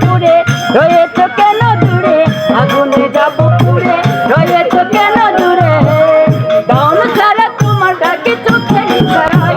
পুরে রয়েছ কেন দূরে? আগুনে যাব পুরে রয়েছ কেন দূরে? গাউন সারা তোমার ডাকে চোখে নিশারায়